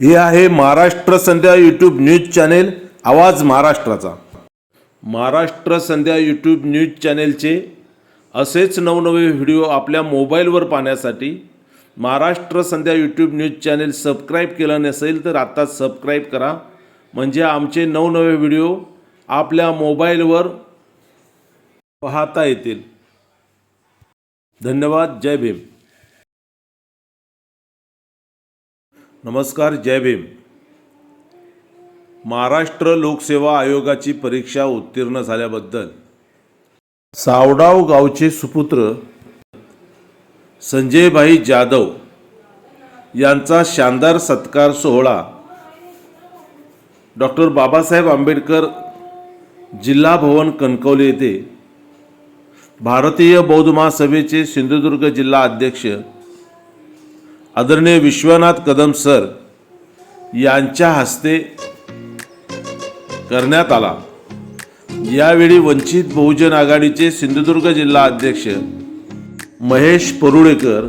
हे आहे Maharashtra Sandhya YouTube news channel. आवाज महाराष्ट्राचा. महाराष्ट्र संध्या यूट्यूब न्यूज चॅनेलचे असेच नवनवे व्हिडिओ आपल्या मोबाईलवर पाहण्यासाठी Maharashtra Sandhya YouTube news channel subscribe केलं नसेल तर आत्ताच सबस्क्राईब करा. म्हणजे आमचे नवनवे व्हिडिओ आपल्या मोबाईलवर पाहता येतील. धन्यवाद. जय भीम. नमस्कार जय भीम. महाराष्ट्र लोकसेवा आयोगाची परीक्षा उत्तीर्ण झाल्याबद्दल सावडाव गावचे सुपुत्र संजयभाई जाधव यांचा शानदार सत्कार सोहळा डॉक्टर बाबासाहेब आंबेडकर जिल्हा भवन कणकवली येथे भारतीय बौद्ध महासभेचे सिंधुदुर्ग जिल्हा अध्यक्ष आदरणीय विश्वनाथ कदम सर यांच्या हस्ते करण्यात आला. यावेळी वंचित बहुजन आघाडीचे सिंधुदुर्ग जिल्हा अध्यक्ष महेश परुळेकर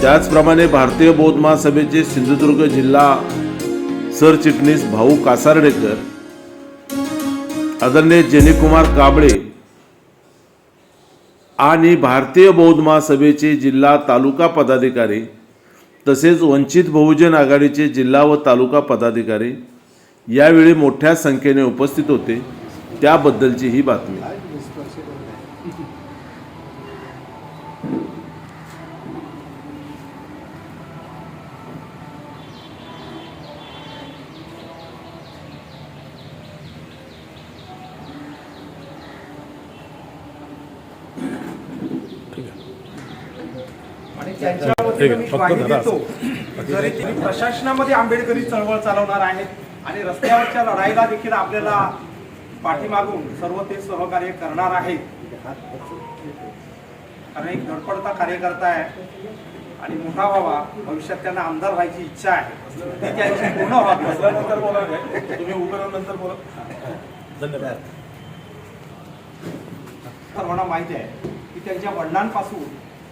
त्याचप्रमाणे भारतीय बौद्ध महासभेचे सिंधुदुर्ग जिल्हा सरचिटणीस भाऊ कासार्डेकर आदरणीय जेनीकुमार काबळे आणि भारतीय बौद्ध महासभेचे जिल्हा तालुका पदाधिकारी तसेच वंचित बहुजन आघाडीचे जिल्हा व तालुका पदाधिकारी यावेळी मोठ्या संख्येने उपस्थित होते. त्याबद्दलची ही बातमी आणि त्यांच्या प्रशासनामध्ये आंबेडकरी चळवळ चालवणार आहेत आणि रस्त्यावरच्या लढाईला देखील आपल्याला पाठीमागून सर्व ते सहकार्य करणार आहेत कारण एक धडपडता कार्यकर्ता आहे आणि मोठा व्हावा भविष्यात त्यांना आमदार व्हायची इच्छा आहे. ती त्यांची पूर्ण व्हावी. तुम्ही उभं बोला. सर्वांना माहिती आहे की त्यांच्या वडिलांपासून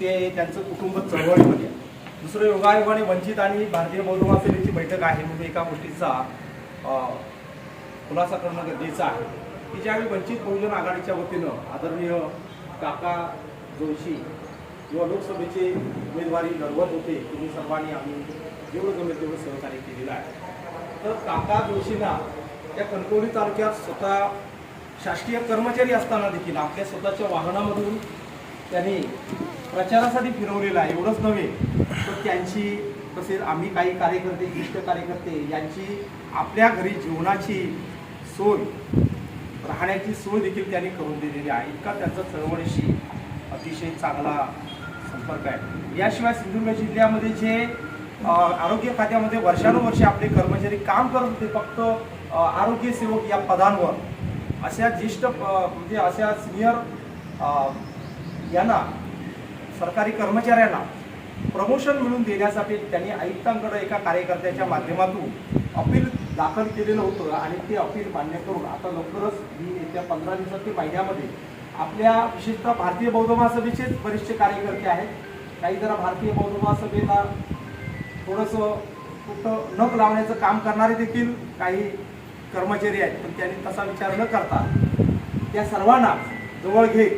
ते त्यांचं कुटुंब चळवळीमध्ये दुसरं योगायोगाने वंचित आणि भारतीय बौद्ध सेनेची बैठक आहे. म्हणजे एका गोष्टीचा खुलासा करणं गरजेचं आहे. की ज्यावेळी वंचित बहुजन आघाडीच्या वतीनं आदरणीय काका जोशी किंवा लोकसभेचे उमेदवारी लढवत होते तुम्ही सर्वांनी आम्ही जेवढं जमेल तेवढं सहकार्य केलेलं आहे. तर काका जोशींना या कणकवली तालुक्यात स्वतः शासकीय कर्मचारी असताना देखील आपल्या स्वतःच्या वाहनामधून त्यांनी प्रचारासाठी फिरवलेलं आहे एवढंच नव्हे तर त्यांची तसेच आम्ही काही कार्यकर्ते ज्येष्ठ कार्यकर्ते यांची आपल्या घरी जेवणाची सोय राहण्याची सोय देखील त्यांनी करून दिलेली आहे. इतका त्यांचा चळवळीशी अतिशय चांगला संपर्क आहे. याशिवाय सिंधुदुर्ग जिल्ह्यामध्ये जे आरोग्य खात्यामध्ये वर्षानुवर्षे आपले कर्मचारी काम करत होते फक्त आरोग्य सेवक या पदांवर अशा ज्येष्ठ म्हणजे अशा सिनियर यांना सरकारी कर्मचाऱ्यांना प्रमोशन मिळवून देण्यासाठी त्यांनी आयुक्तांकडे एका कार्यकर्त्याच्या माध्यमातून अपील दाखल केलेलं होतं आणि ते अपील मान्य करून आता लवकरच मी येत्या पंधरा दिवसात ते महिन्यामध्ये आपल्या विशेषतः भारतीय बौद्ध महासभेचेच बरेचसे कार्यकर्ते आहेत. काही जरा भारतीय बौद्ध महासभेला थोडंसं कुठं नख लावण्याचं काम करणारे देखील काही कर्मचारी आहेत. पण त्यांनी तसा विचार न करता त्या सर्वांना जवळ घेत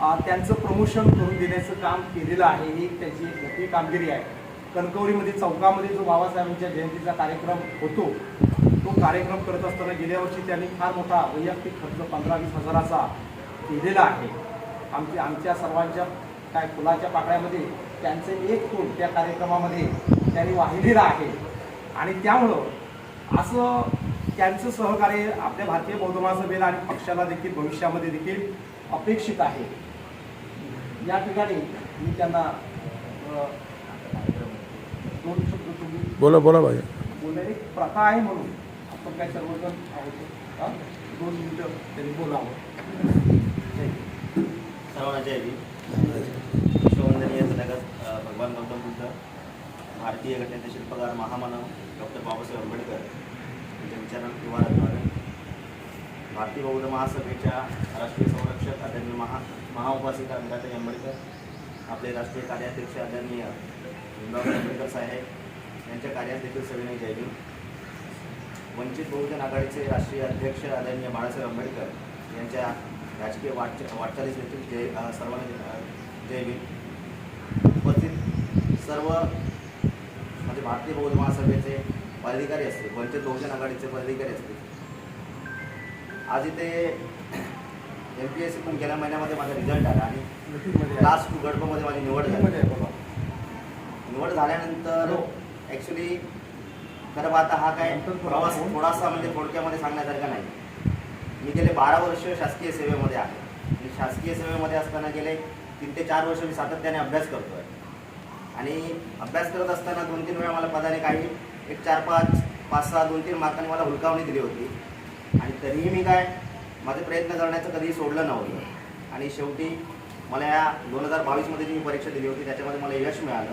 त्यांचं प्रमोशन करून देण्याचं काम केलेलं आहे. ही त्याची एक मोठी कामगिरी आहे. कणकवलीमध्ये चौकामध्ये जो बाबासाहेबांच्या जयंतीचा कार्यक्रम होतो तो कार्यक्रम करत असताना गेल्या वर्षी त्यांनी फार मोठा वैयक्तिक खर्च पंधरा वीस हजाराचा केलेला आहे. आमच्या आमच्या सर्वांच्या काय फुलाच्या पाकळ्यामध्ये त्यांचं एक फूल त्या कार्यक्रमामध्ये त्यांनी वाहिलेलं आहे. आणि त्यामुळं असं त्यांचं सहकार्य आपल्या भारतीय बौद्ध महासभेला आणि पक्षाला देखील भविष्यामध्ये देखील अपेक्षित आहे. या ठिकाणी मी त्यांना दोन शब्द तुम्ही बोला बोला भाई. बोलण्याची प्रथा आहे म्हणून आपण काय सर्वजण आहोत? दोन मिनिटं त्यांनी बोलावं. भीम विश्ववंदनीय जगत भगवान गौतम बुद्ध भारतीय घटनेचे शिल्पकार महामानव डॉक्टर बाबासाहेब आंबेडकर यांच्या विचारांना किंवा भारतीय बौद्ध महासभेच्या राष्ट्रीय संरक्षक आदरणीय महा महाउपासिका मीराताई आंबेडकर आपले राष्ट्रीय कार्याध्यक्ष आदरणीय भीमराव आंबेडकर साहेब यांच्या कार्यास देखील सविनय जयभीम वंचित बहुजन आघाडीचे राष्ट्रीय अध्यक्ष आदरणीय बाळासाहेब आंबेडकर यांच्या राजकीय वाट वाटचालीस देखील जय सर्वांना अ, जय उपस्थित सर्व म्हणजे भारतीय बौद्ध महासभेचे पदाधिकारी असतील वंचित बहुजन आघाडीचे पदाधिकारी असतील आज इथे एम पी एस सी पण गेल्या महिन्यामध्ये माझा रिझल्ट आला आणि लास्ट टू गडपमध्ये माझी निवड झाली. निवड झाल्यानंतर हो. ॲक्च्युली खरं पाहता हा काय प्रवास थोडासा म्हणजे थोडक्यामध्ये सांगण्यासारखा नाही. मी गेले बारा वर्ष शासकीय सेवेमध्ये आहे. आणि शासकीय सेवेमध्ये असताना गेले तीन ते चार वर्ष मी सातत्याने अभ्यास करतो आहे आणि अभ्यास करत असताना दोन तीन वेळा मला पदाने काही एक चार पाच पाच सहा दोन तीन मार्कांनी मला हुलकावणी दिली होती. आणि तरीही मी काय माझे प्रयत्न करण्याचं कधीही सोडलं नव्हतं. आणि शेवटी मला या दोन हजार बावीसमध्ये जी मी परीक्षा दिली होती त्याच्यामध्ये मला यश मिळालं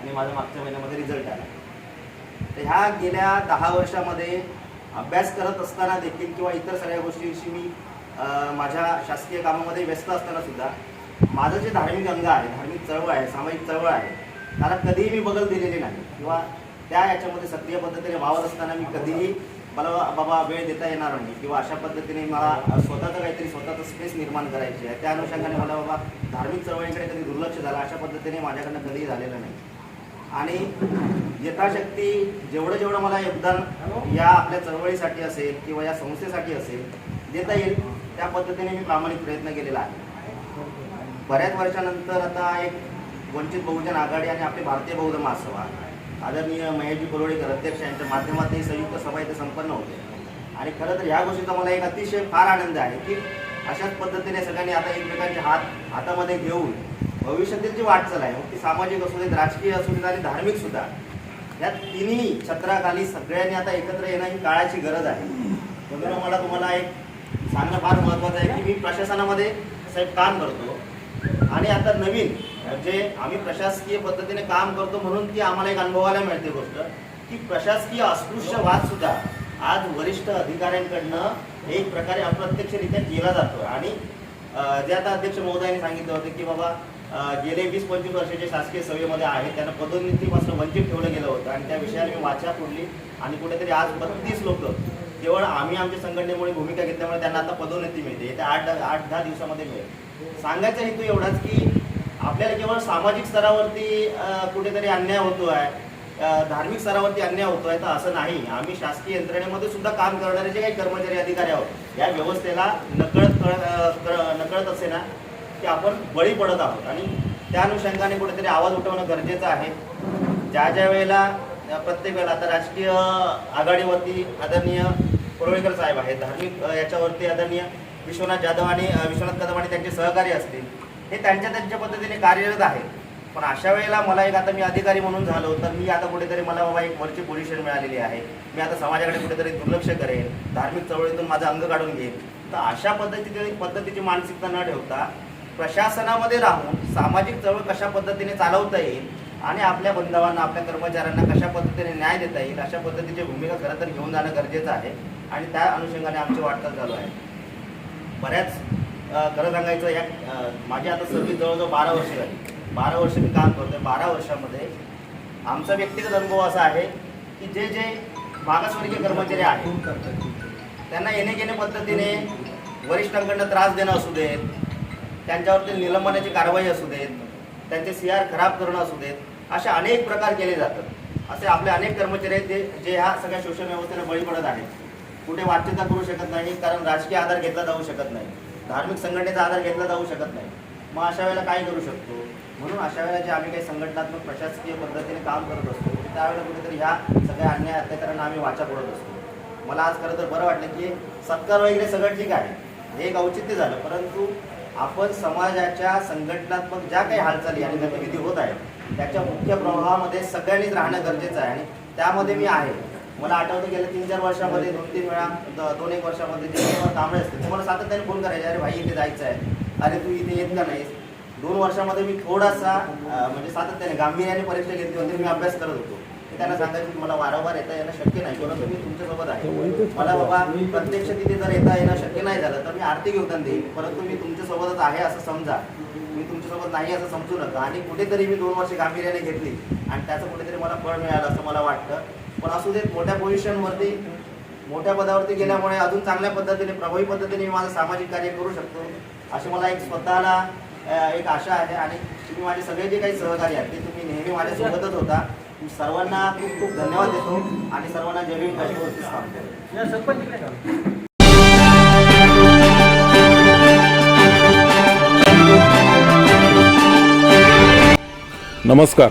आणि माझा मागच्या महिन्यामध्ये रिझल्ट आला. तर ह्या गेल्या दहा वर्षामध्ये अभ्यास करत असताना देखील किंवा इतर सगळ्या गोष्टींशी मी माझ्या शासकीय कामामध्ये व्यस्त असताना सुद्धा माझं जे धार्मिक अंग आहे धार्मिक चळवळ आहे सामाजिक चळवळ आहे त्याला कधीही मी बदल दिलेली नाही. किंवा त्या याच्यामध्ये सक्रिय पद्धतीने वावरत असताना मी कधीही मला बाबा वेळ देता येणार नाही किंवा अशा पद्धतीने मला स्वतःचं काहीतरी स्वतःचं स्पेस निर्माण करायची आहे. त्या अनुषंगाने मला बाबा धार्मिक चळवळीकडे कधी दुर्लक्ष झालं अशा पद्धतीने माझ्याकडनं कधीही झालेलं नाही. आणि यथाशक्ती जेवढं जेवढं मला योगदान या आपल्या चळवळीसाठी असेल किंवा या संस्थेसाठी असेल देता येईल त्या पद्धतीने मी प्रामाणिक प्रयत्न केलेला आहे. बऱ्याच वर्षानंतर आता एक वंचित बहुजन आघाडी आणि आपली भारतीय बहुजन महासभा आदरणीय महेशजी कुरोळेकर अध्यक्ष यांच्या माध्यमातून संयुक्त सभा इथे संपन्न होते. आणि खरं तर ह्या गोष्टीचा मला एक अतिशय फार आनंद आहे की अशाच पद्धतीने सगळ्यांनी आता एकमेकांचे हात हातामध्ये घेऊन भविष्यातील जी वाटचाल आहे मग ती सामाजिक असू देत राजकीय असू देत आणि धार्मिक सुद्धा या तिन्ही छत्राखाली सगळ्यांनी आता एकत्र येणं ही काळाची गरज आहे. म्हणून मला तुम्हाला एक सांगणं फार महत्त्वाचं आहे की मी प्रशासनामध्ये साहेब काम करतो. आणि आता नवीन म्हणजे आम्ही प्रशासकीय पद्धतीने काम करतो म्हणून ती आम्हाला एक अनुभवायला मिळते गोष्ट. की प्रशासकीय अस्पृश्यवाद सुद्धा आज वरिष्ठ अधिकाऱ्यांकडनं एक प्रकारे अप्रत्यक्षरित्या केला जातो. आणि जे आता अध्यक्ष महोदयांनी सांगितलं होतं की बाबा गेले वीस पंचवीस वर्षाचे शासकीय सेवेमध्ये आहे त्यांना पदोन्नतीपासून वंचित ठेवलं गेलं होतं. आणि त्या विषयाला मी वाचा फोडली आणि कुठेतरी आज बत्तीस लोक केवळ आम्ही आमच्या संघटनेमुळे भूमिका घेतल्यामुळे त्यांना आता पदोन्नती मिळते. येत्या आठ आठ दहा दिवसामध्ये मिळेल. सांगायचा हेतू एवढाच की आपल्याला केवळ सामाजिक स्तरावरती कुठेतरी अन्याय होतो आहे धार्मिक स्तरावरती अन्याय होतो आहे तर असं नाही. आम्ही शासकीय यंत्रणेमध्ये सुद्धा काम करणारे जे काही कर्मचारी अधिकारी आहोत या व्यवस्थेला नकळत नकळत असे ना की आपण बळी पडत आहोत. आणि त्या अनुषंगाने कुठेतरी आवाज उठवणं गरजेचं आहे. ज्या ज्या वेळेला प्रत्येक वेळेला आता राजकीय आघाडीवरती आदरणीय पुरवळीकर साहेब आहेत धार्मिक याच्यावरती आदरणीय विश्वनाथ जाधव आणि विश्वनाथ कदम आणि त्यांचे सहकारी असतील हे त्यांच्या त्यांच्या पद्धतीने कार्यरत आहे. पण अशा वेळेला मला एक आता मी अधिकारी म्हणून झालो तर मी आता कुठेतरी मला बाबा एक वरची पोझिशन मिळालेली आहे. मी आता समाजाकडे कुठेतरी दुर्लक्ष करेन धार्मिक चळवळीतून माझं अंग काढून घेईन. तर अशा पद्धतीचे पद्धतीची मानसिकता न ठेवता प्रशासनामध्ये राहून सामाजिक चळवळ कशा पद्धतीने चालवता येईल आणि आपल्या बंधवांना आपल्या कर्मचाऱ्यांना कशा पद्धतीने न्याय देता येईल अशा पद्धतीची भूमिका खरं तर घेऊन जाणं गरजेचं आहे. आणि त्या अनुषंगाने आमची वाटचाल चालू आहे. बऱ्याच खरं सांगायचं या माझी आता सर्विस जवळजवळ बारा वर्ष झाली. बारा वर्ष मी काम करतोय. बारा वर्षामध्ये आमचा व्यक्तिगत अनुभव असा आहे की जे जे मागासवर्गीय कर्मचारी आहेत त्यांना येणे गेणे पद्धतीने वरिष्ठांकडनं त्रास देणं असू देत त्यांच्यावरती निलंबनाची कारवाई असू देत त्यांचे सी आर खराब करणं असू देत असे अनेक प्रकार केले जातात. असे आपले अनेक कर्मचारी आहेत जे जे ह्या सगळ्या शोषण व्यवस्थेला बळी पडत आहेत. कुठे वाच्यता करू शकत नाही कारण राजकीय आधार घेतला जाऊ शकत नाही. धार्मिक संघटनेचा आधार घेतला जाऊ शकत नाही. मग अशा वेळेला काय करू शकतो? म्हणून अशा वेळेला जे आम्ही काही संघटनात्मक प्रशासकीय पद्धतीने काम करत असतो त्यावेळेला कुठेतरी ह्या सगळ्या अन्याय अत्याचारांना आम्ही वाचा पडत असतो. मला आज खरं तर बरं वाटलं की सत्कार वगैरे सगळं ठीक आहे. हे एक औचित्य झालं. परंतु आपण समाजाच्या संघटनात्मक ज्या काही हालचाली आणि गतिविधी होत आहेत त्याच्या मुख्य प्रवाहामध्ये सगळ्यांनीच राहणं गरजेचं आहे आणि त्यामध्ये मी आहे. मला आठवतं गेल्या तीन चार वर्षामध्ये दोन तीन वेळा दोन एक वर्षामध्ये जे असते. ते मला सातत्याने फोन करायचे अरे भाई इथे जायचं आहे. अरे तू इथे येत का नाहीस? दोन वर्षामध्ये मी थोडासा म्हणजे सातत्याने गांभीर्याने परीक्षा घेतली होती मी अभ्यास करत होतो. त्यांना सांगायचं की मला वारंवार येता येणं शक्य नाही परंतु मी तुमच्यासोबत आहे. मला बाबा प्रत्यक्ष तिथे जर येता येणं शक्य नाही झालं तर मी आर्थिक योगदान देईन. परंतु मी तुमच्यासोबतच आहे असं समजा. मी तुमच्यासोबत नाही असं समजू नका. आणि कुठेतरी मी दोन वर्ष गांभीर्याने घेतली. आणि त्याचं कुठेतरी मला फळ मिळालं असं मला वाटतं. पण असू देत मोठ्या पोझिशनवरती मोठ्या पदावरती गेल्यामुळे अजून चांगल्या पद्धतीने प्रभावी पद्धतीने मी माझं सामाजिक कार्य करू शकतो अशी मला एक स्वतःला एक आशा आहे. आणि तुम्ही माझे सगळे जे काही सहकारी आहेत ते तुम्ही नेहमी माझ्यासोबतच होता. मी सर्वांना खूप खूप धन्यवाद देतो आणि सर्वांना जय भीम अशी गोष्टी सांगतो. नमस्कार.